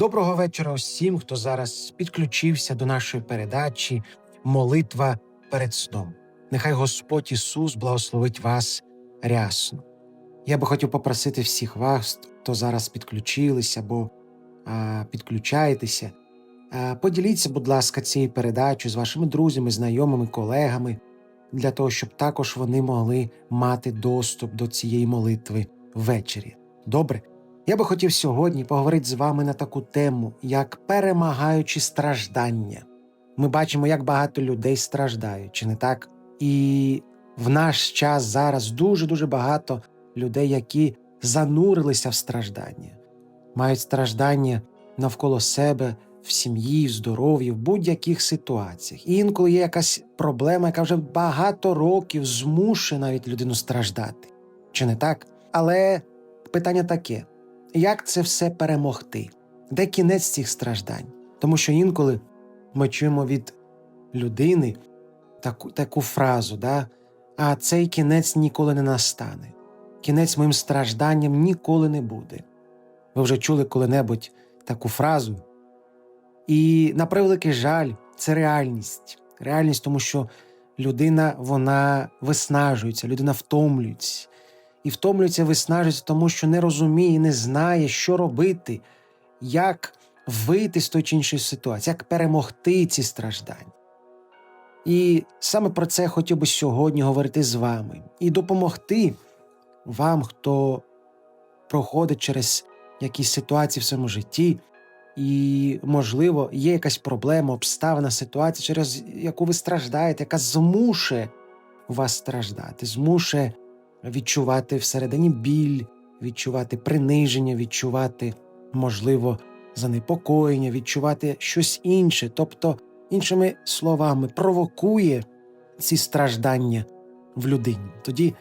Доброго вечора усім, хто зараз підключився до нашої передачі Молитва перед сном. Нехай Господь Ісус благословить вас рясно. Я би хотів попросити всіх вас, хто зараз підключилися або а, підключаєтеся. А, поділіться, будь ласка, цією передачею з вашими друзями, знайомими, колегами, для того, щоб також вони могли мати доступ до цієї молитви ввечері. Добре? Я би хотів сьогодні поговорити з вами на таку тему, як перемагаючи страждання. Ми бачимо, як багато людей страждають, чи не так? І в наш час зараз дуже-дуже багато людей, які занурилися в страждання, мають страждання навколо себе, в сім'ї, в здоров'ї, в будь-яких ситуаціях. І інколи є якась проблема, яка вже багато років змушує навіть людину страждати. Чи не так? Але питання таке: як це все перемогти? Де кінець цих страждань? Тому що інколи ми чуємо від людини таку, таку фразу, да? а цей кінець ніколи не настане. Кінець моїм стражданням ніколи не буде. Ви вже чули коли-небудь таку фразу? І на превеликий жаль, це реальність. Реальність, тому що людина вона виснажується, людина втомлюється. І втомлюється, виснажується, тому що не розуміє, не знає, що робити, як вийти з тої чи іншої ситуації, як перемогти ці страждання. І саме про це хотів би сьогодні говорити з вами і допомогти вам, хто проходить через якісь ситуації в своєму житті, і, можливо, є якась проблема, обставина, ситуація, через яку ви страждаєте, яка змушує вас страждати, змушує відчувати всередині біль, відчувати приниження, відчувати, можливо, занепокоєння, відчувати щось інше, тобто, іншими словами, провокує ці страждання в людині. Тоді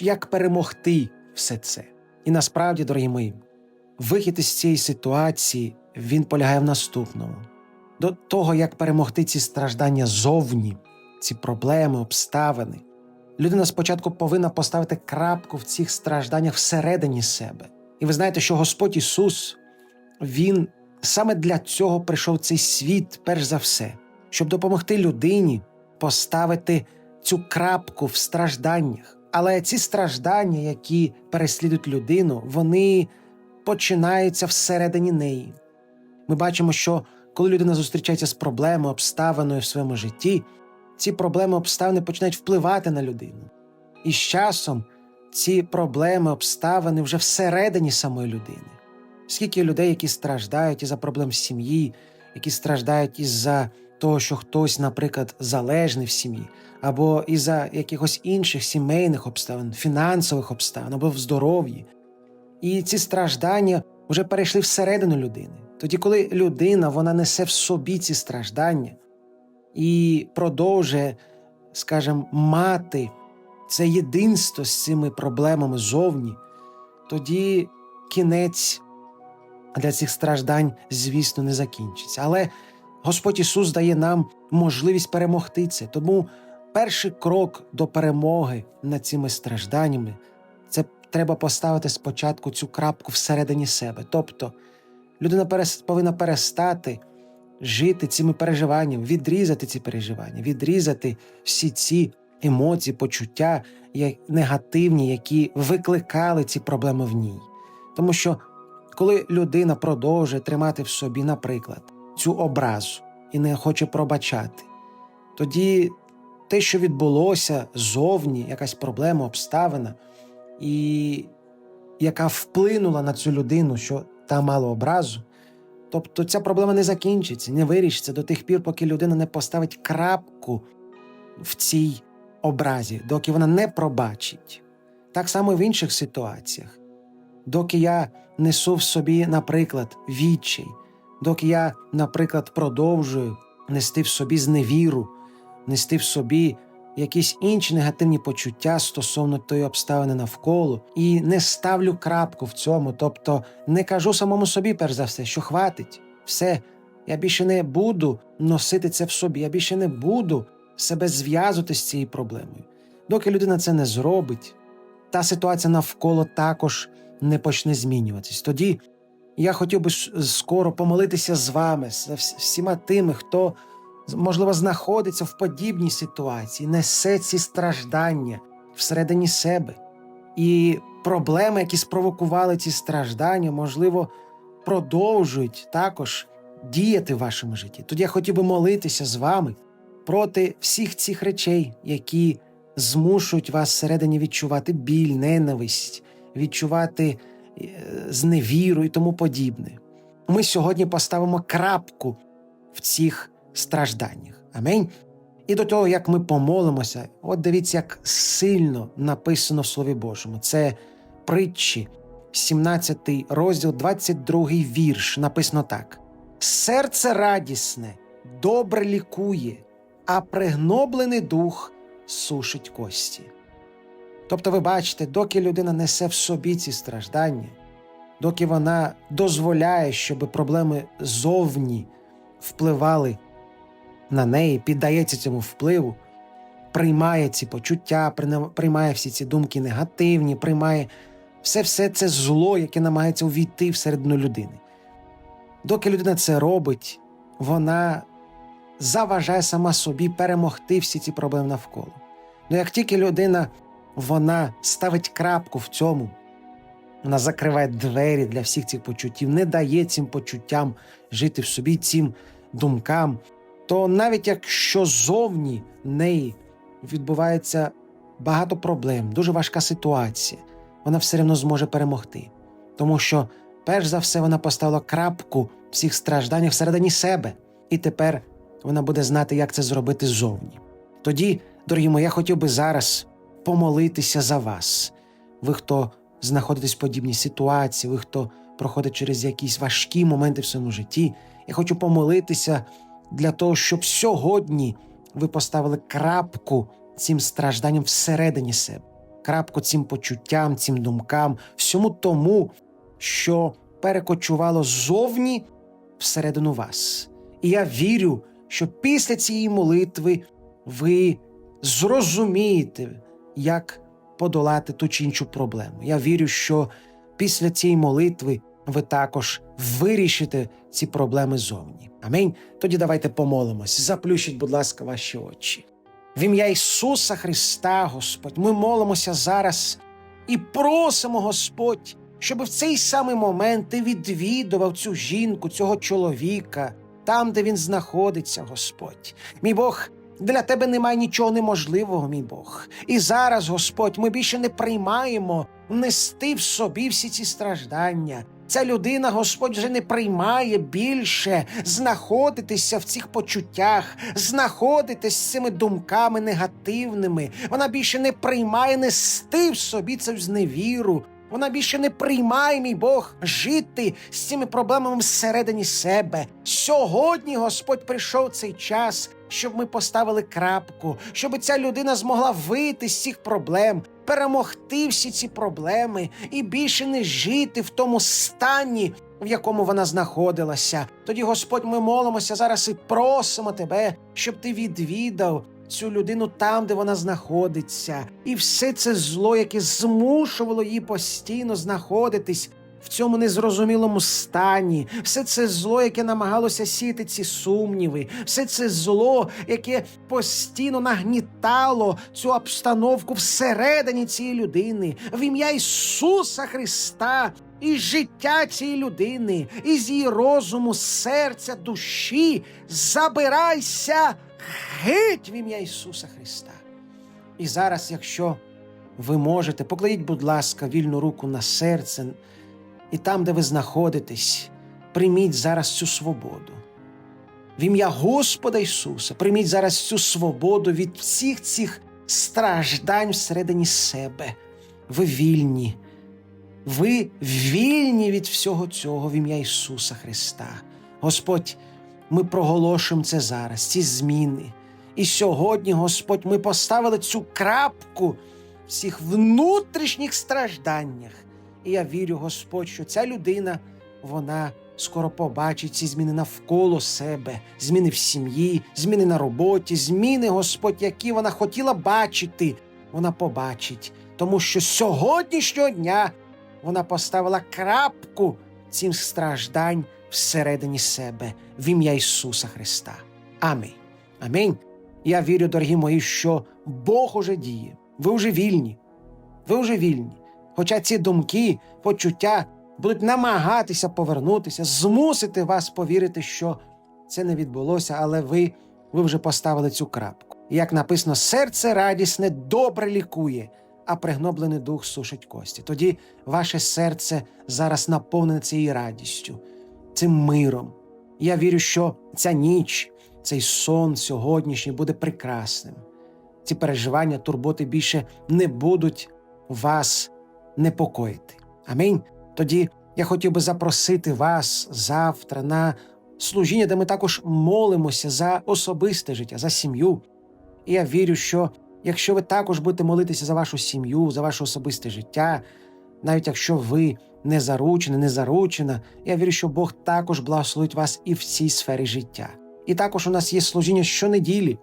як перемогти все це? І насправді, дорогі мої, вихід із цієї ситуації він полягає в наступному: до того, як перемогти ці страждання зовні, ці проблеми, обставини. Людина спочатку повинна поставити крапку в цих стражданнях всередині себе. І ви знаєте, що Господь Ісус, Він саме для цього прийшов в цей світ, перш за все, щоб допомогти людині поставити цю крапку в стражданнях. Але ці страждання, які переслідують людину, вони починаються всередині неї. Ми бачимо, що коли людина зустрічається з проблемою, обставиною в своєму житті, ці проблеми обставини починають впливати на людину. І з часом ці проблеми, обставини вже всередині самої людини. Скільки людей, які страждають із-за проблем в сім'ї, які страждають із-за того, що хтось, наприклад, залежний в сім'ї, або із-за якихось інших сімейних обставин, фінансових обставин, або в здоров'ї. І ці страждання вже перейшли всередину людини. Тоді, коли людина вона несе в собі ці страждання, і продовжує, скажімо, мати це єдинство з цими проблемами зовні, тоді кінець для цих страждань, звісно, не закінчиться. Але Господь Ісус дає нам можливість перемогти це. Тому перший крок до перемоги над цими стражданнями це треба поставити спочатку цю крапку всередині себе. Тобто людина перес- повинна перестати жити цими переживаннями, відрізати ці переживання, відрізати всі ці емоції, почуття негативні, які викликали ці проблеми в ній. Тому що коли людина продовжує тримати в собі, наприклад, цю образу і не хоче пробачати, тоді те, що відбулося зовні, якась проблема, обставина, і яка вплинула на цю людину, що та мала образу, тобто ця проблема не закінчиться, не вирішиться до тих пір, поки людина не поставить крапку в цій образі, доки вона не пробачить. Так само і в інших ситуаціях. Доки я несу в собі, наприклад, відчай, доки я, наприклад, продовжую нести в собі зневіру, нести в собі якісь інші негативні почуття стосовно тої обставини навколо, і не ставлю крапку в цьому, тобто не кажу самому собі, перш за все, що хватить, все, я більше не буду носити це в собі, я більше не буду себе зв'язувати з цією проблемою. Доки людина це не зробить, та ситуація навколо також не почне змінюватись. Тоді я хотів би скоро помолитися з вами, з всіма тими, хто, можливо, знаходиться в подібній ситуації, несе ці страждання всередині себе. І проблеми, які спровокували ці страждання, можливо, продовжують також діяти в вашому житті. Тоді я хотів би молитися з вами проти всіх цих речей, які змушують вас всередині відчувати біль, ненависть, відчувати е, зневіру і тому подібне. Ми сьогодні поставимо крапку в цих стражданнях. Амінь. І до того, як ми помолимося, от дивіться, як сильно написано в Слові Божому. Це притчі, 17 розділ, 22 вірш. Написано так: Серце радісне, добре лікує, а пригноблений дух сушить кості. Тобто, ви бачите, доки людина несе в собі ці страждання, доки вона дозволяє, щоб проблеми зовні впливали на неї, піддається цьому впливу, приймає ці почуття, приймає всі ці думки негативні, приймає все, все це зло, яке намагається увійти всередину людини. Доки людина це робить, вона заважає сама собі перемогти всі ці проблеми навколо. Ну як тільки людина вона ставить крапку в цьому, вона закриває двері для всіх цих почуттів, не дає цим почуттям жити в собі, цим думкам, то навіть якщо зовні неї відбувається багато проблем, дуже важка ситуація, вона все одно зможе перемогти. Тому що, перш за все, вона поставила крапку всіх стражданнях всередині себе, і тепер вона буде знати, як це зробити ззовні. Тоді, дорогі мої, я хотів би зараз помолитися за вас. Ви, хто знаходитесь в подібній ситуації, ви, хто проходить через якісь важкі моменти в своєму житті, я хочу помолитися для того, щоб сьогодні ви поставили крапку цим стражданням всередині себе, крапку цим почуттям, цим думкам, всьому тому, що перекочувало ззовні всередину вас. І я вірю, що після цієї молитви ви зрозумієте, як подолати ту чи іншу проблему. Я вірю, що після цієї молитви ви також вирішите ці проблеми зовні. Амінь. Тоді давайте помолимось. Заплющіть, будь ласка, ваші очі. В ім'я Ісуса Христа, Господь, ми молимося зараз і просимо, Господь, щоб в цей самий момент ти відвідував цю жінку, цього чоловіка, там, де він знаходиться, Господь. Мій Бог, для тебе немає нічого неможливого, мій Бог. І зараз, Господь, ми більше не приймаємо нести в собі всі ці страждання. Ця людина, Господь, вже не приймає більше знаходитися в цих почуттях, знаходитись з цими думками негативними. Вона більше не приймає нести в собі цю зневіру. Вона більше не приймає, мій Бог, жити з цими проблемами всередині себе. Сьогодні Господь прийшов цей час, щоб ми поставили крапку, щоб ця людина змогла вийти з цих проблем, перемогти всі ці проблеми і більше не жити в тому стані, в якому вона знаходилася. Тоді, Господь, ми молимося зараз і просимо тебе, щоб ти відвідав цю людину там, де вона знаходиться, і все це зло, яке змушувало її постійно знаходитись. В цьому незрозумілому стані, все це зло, яке намагалося сіяти ці сумніви, все це зло, яке постійно нагнітало цю обстановку всередині цієї людини, в ім'я Ісуса Христа і життя цієї людини, із її розуму, серця, душі, забирайся геть в ім'я Ісуса Христа. І зараз, якщо ви можете, покладіть, будь ласка, вільну руку на серце, і там, де ви знаходитесь, прийміть зараз цю свободу. В ім'я Господа Ісуса, прийміть зараз цю свободу від всіх цих страждань всередині себе. Ви вільні. Ви вільні від всього цього в ім'я Ісуса Христа. Господь, ми проголошуємо це зараз, ці зміни. І сьогодні, Господь, ми поставили цю крапку в цих внутрішніх стражданнях. І я вірю, Господь, що ця людина, вона скоро побачить ці зміни навколо себе, зміни в сім'ї, зміни на роботі, зміни, Господь, які вона хотіла бачити, вона побачить. Тому що сьогоднішнього дня вона поставила крапку цим страждань всередині себе в ім'я Ісуса Христа. Амінь. Амінь. Я вірю, дорогі мої, що Бог уже діє. Ви вже вільні. Ви вже вільні. Хоча ці думки, почуття будуть намагатися повернутися, змусити вас повірити, що це не відбулося, але ви, ви вже поставили цю крапку. І як написано, серце радісне добре лікує, а пригноблений дух сушить кості. Тоді ваше серце зараз наповнене цією радістю, цим миром. Я вірю, що ця ніч, цей сон сьогоднішній буде прекрасним. Ці переживання, турботи більше не будуть вас непокоїти. Амінь. Тоді я хотів би запросити вас завтра на служіння, де ми також молимося за особисте життя, за сім'ю. І я вірю, що якщо ви також будете молитися за вашу сім'ю, за ваше особисте життя, навіть якщо ви не заручені, не заручена, я вірю, що Бог також благословить вас і в цій сфері життя. І також у нас є служіння щонеділі.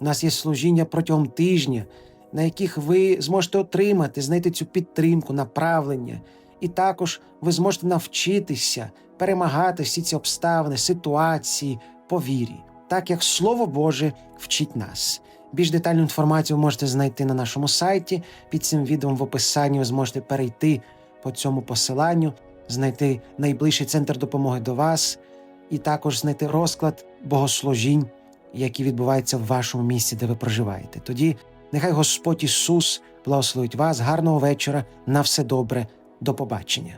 У нас є служіння протягом тижня, на яких ви зможете отримати, знайти цю підтримку, направлення. І також ви зможете навчитися перемагати всі ці обставини, ситуації по вірі, так як Слово Боже вчить нас. Більш детальну інформацію ви можете знайти на нашому сайті. Під цим відео в описанні ви зможете перейти по цьому посиланню, знайти найближчий центр допомоги до вас, і також знайти розклад богослужінь, які відбуваються в вашому місці, де ви проживаєте. Тоді нехай Господь Ісус благословить вас. Гарного вечора, на все добре, до побачення.